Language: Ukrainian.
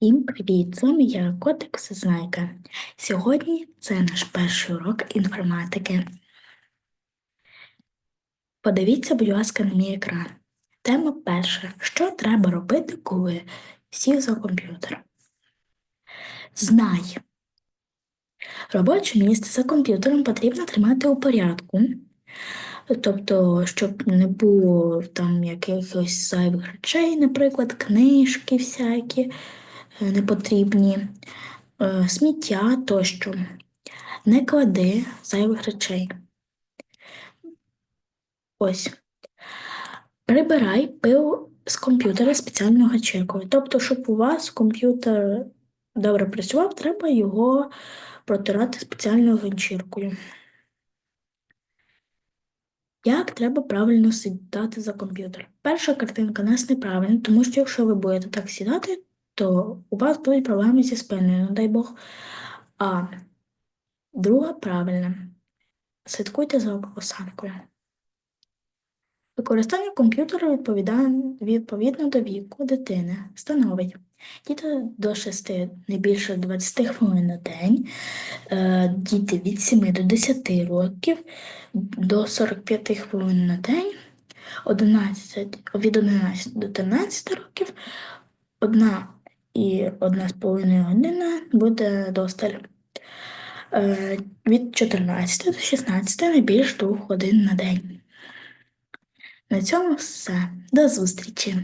Всім привіт! З вами я, Котик Всезнайка. Сьогодні це наш перший урок інформатики. Подивіться, будь ласка, на мій екран. Тема перша. Що треба робити, коли сів за комп'ютер? Знай. Робоче місце за комп'ютером потрібно тримати у порядку. Тобто, щоб не було там якихось зайвих речей, наприклад, книжки всякі непотрібні, е, сміття тощо. Не клади зайвих речей. Ось. Прибирай пил з комп'ютера спеціального чеку. Тобто, щоб у вас комп'ютер добре працював, треба його протирати спеціальною ганчіркою. Як треба правильно сідати за комп'ютер? Перша картинка нас неправильна, тому що якщо ви будете так сідати, то у вас будуть проблеми зі спиною, не дай Бог. А друга правильна. Слідкуйте за осанкою. Використання комп'ютера відповідно до віку дитини становить діти до 6 не більше 20 хвилин на день, е, діти від 7 до 10 років до 45 хвилин на день, 11, від 11 до 13 років, одна і одна з половиною година буде досталь. Е, Від 14 до 16 не двох 2 годин на день. На цьому все. До зустрічі!